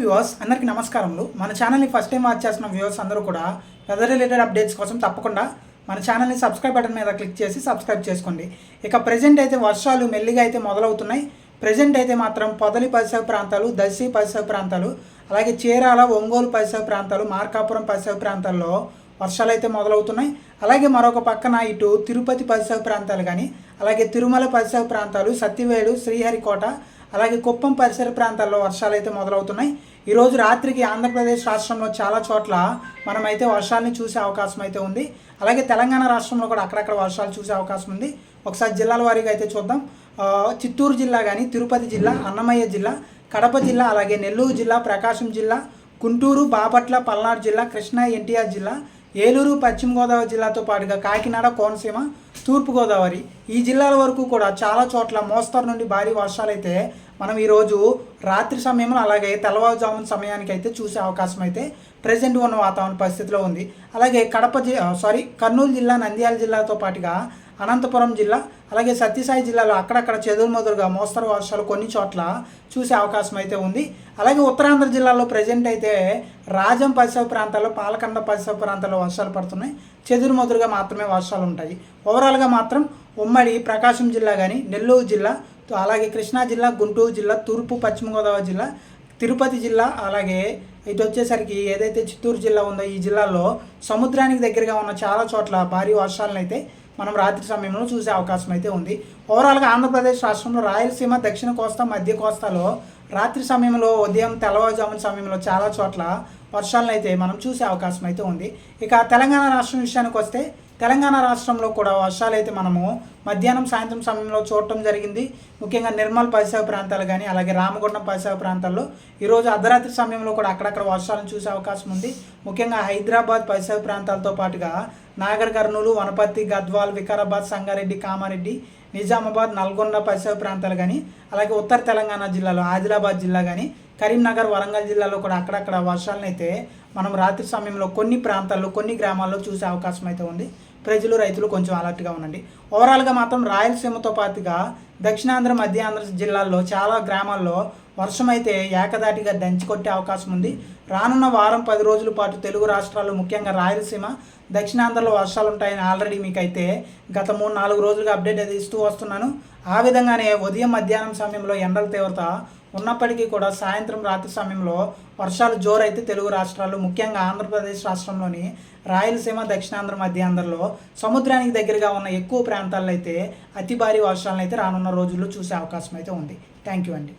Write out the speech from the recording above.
Viewers అందరికీ నమస్కారములు. మన ఛానల్ని ఫస్ట్ టైం వాచ్ చేస్తున్న వ్యూవర్స్ అందరూ కూడా వెదర్ రిలేటెడ్ అప్డేట్స్ కోసం తప్పకుండా మన ఛానల్ని సబ్స్క్రైబ్ బటన్ మీద క్లిక్ చేసి సబ్స్క్రైబ్ చేసుకోండి. ఇక ప్రజెంట్ అయితే వర్షాలు మెల్లిగా అయితే మొదలవుతున్నాయి. ప్రజెంట్ అయితే మాత్రం పొదలి పరిసర ప్రాంతాలు దర్శి పరిసర ప్రాంతాలు అలాగే చీరాల ఒంగోలు పరిసర ప్రాంతాలు మార్కాపురం పరిసర ప్రాంతాల్లో వర్షాలు అయితే మొదలవుతున్నాయి. అలాగే మరొక పక్కన ఇటు తిరుపతి పరిసర ప్రాంతాలు కానీ అలాగే తిరుమల పరిసర ప్రాంతాలు సత్యవేడు శ్రీహరికోట అలాగే కుప్పం పరిసర ప్రాంతాల్లో వర్షాలు అయితే మొదలవుతున్నాయి. ఈరోజు రాత్రికి ఆంధ్రప్రదేశ్ రాష్ట్రంలో చాలా చోట్ల మనమైతే వర్షాలని చూసే అవకాశం అయితే ఉంది. అలాగే తెలంగాణ రాష్ట్రంలో కూడా అక్కడక్కడ వర్షాలు చూసే అవకాశం ఉంది. ఒకసారి జిల్లాల వారీగా అయితే చూద్దాం. చిత్తూరు జిల్లా కానీ తిరుపతి జిల్లా అన్నమయ్య జిల్లా కడప జిల్లా అలాగే నెల్లూరు జిల్లా ప్రకాశం జిల్లా గుంటూరు బాపట్ల పల్నాడు జిల్లా కృష్ణా ఎన్టీఆర్ జిల్లా ఏలూరు పశ్చిమ గోదావరి జిల్లాతో పాటుగా కాకినాడ కోనసీమ తూర్పుగోదావరి. ఈ జిల్లాల వరకు కూడా చాలా చోట్ల మోస్తరు నుండి భారీ వర్షాలు అయితే మనం ఈరోజు రాత్రి సమయంలో అలాగే తెల్లవారుజామున సమయానికి అయితే చూసే అవకాశం అయితే ప్రజెంట్ ఉన్న వాతావరణ పరిస్థితిలో ఉంది. అలాగే కడప జి సారీ కర్నూలు జిల్లా నంద్యాల జిల్లాతో పాటుగా అనంతపురం జిల్లా అలాగే సత్యసాయి జిల్లాలో అక్కడక్కడ చెదురుమదురుగా మోస్తరు వర్షాలు కొన్ని చోట్ల చూసే అవకాశం అయితే ఉంది. అలాగే ఉత్తరాంధ్ర జిల్లాలో ప్రజెంట్ అయితే రాజం పరిసర ప్రాంతాల్లో పాలకండ పరిసర ప్రాంతాల్లో వర్షాలు పడుతున్నాయి. చెదురుమదురుగా మాత్రమే వర్షాలు ఉంటాయి. ఓవరాల్గా మాత్రం ఉమ్మడి ప్రకాశం జిల్లా కానీ నెల్లూరు జిల్లా అలాగే కృష్ణా జిల్లా గుంటూరు జిల్లా తూర్పు పశ్చిమ గోదావరి జిల్లా తిరుపతి జిల్లా అలాగే ఇటు వచ్చేసరికి ఏదైతే చిత్తూరు జిల్లా ఉందో ఈ జిల్లాలో సముద్రానికి దగ్గరగా ఉన్న చాలా చోట్ల భారీ వర్షాలను అయితే మనం రాత్రి సమయంలో చూసే అవకాశం అయితే ఉంది. ఓవరాల్గా ఆంధ్రప్రదేశ్ రాష్ట్రంలో రాయలసీమ దక్షిణ కోస్తా మధ్య కోస్తాలో రాత్రి సమయంలో ఉదయం తెల్లవారుజామున సమయంలో చాలా చోట్ల వర్షాలను అయితే మనం చూసే అవకాశం అయితే ఉంది. ఇక తెలంగాణ రాష్ట్రం విషయానికి వస్తే తెలంగాణ రాష్ట్రంలో కూడా వర్షాలు అయితే మనము మధ్యాహ్నం సాయంత్రం సమయంలో చూడటం జరిగింది. ముఖ్యంగా నిర్మల్ పరిసర ప్రాంతాలు కానీ అలాగే రామగుండం పరిసర ప్రాంతాల్లో ఈరోజు అర్ధరాత్రి సమయంలో కూడా అక్కడక్కడ వర్షాలను చూసే అవకాశం ఉంది. ముఖ్యంగా హైదరాబాద్ పరిసర ప్రాంతాలతో పాటుగా నాగర్ కర్నూలు వనపర్తి గద్వాల్ వికారాబాద్ సంగారెడ్డి కామారెడ్డి నిజామాబాద్ నల్గొండ పరిసర ప్రాంతాలు కానీ అలాగే ఉత్తర తెలంగాణ జిల్లాలో ఆదిలాబాద్ జిల్లా కానీ కరీంనగర్ వరంగల్ జిల్లాలో కూడా అక్కడక్కడ వర్షాలను అయితే మనం రాత్రి సమయంలో కొన్ని ప్రాంతాల్లో కొన్ని గ్రామాల్లో చూసే అవకాశం అయితే ఉంది. ప్రజలు రైతులు కొంచెం అలర్ట్గా ఉండండి. ఓవరాల్గా మాత్రం రాయలసీమతో పాటుగా దక్షిణాంధ్ర మధ్యాంధ్ర జిల్లాల్లో చాలా గ్రామాల్లో వర్షం అయితే ఏకదాటిగా దంచి కొట్టే అవకాశం ఉంది. రానున్న వారం పది రోజుల పాటు తెలుగు రాష్ట్రాల్లో ముఖ్యంగా రాయలసీమ దక్షిణాంధ్రలో వర్షాలు ఉంటాయని ఆల్రెడీ మీకైతే గత మూడు నాలుగు రోజులుగా అప్డేట్ అయితే ఇస్తూ వస్తున్నాను. ఆ విధంగానే ఉదయం మధ్యాహ్నం సమయంలో ఎండల తీవ్రత ఉన్నప్పటికీ కూడా సాయంత్రం రాత్రి సమయంలో వర్షాలు జోరైతే తెలుగు రాష్ట్రాలు ముఖ్యంగా ఆంధ్రప్రదేశ్ రాష్ట్రంలోని రాయలసీమ దక్షిణాంధ్ర మధ్యాంధ్రలో సముద్రానికి దగ్గరగా ఉన్న ఎక్కువ ప్రాంతాల్లో అయితే అతి భారీ వర్షాలను అయితే రానున్న రోజుల్లో చూసే అవకాశం అయితే ఉంది. థ్యాంక్ యూ అండి.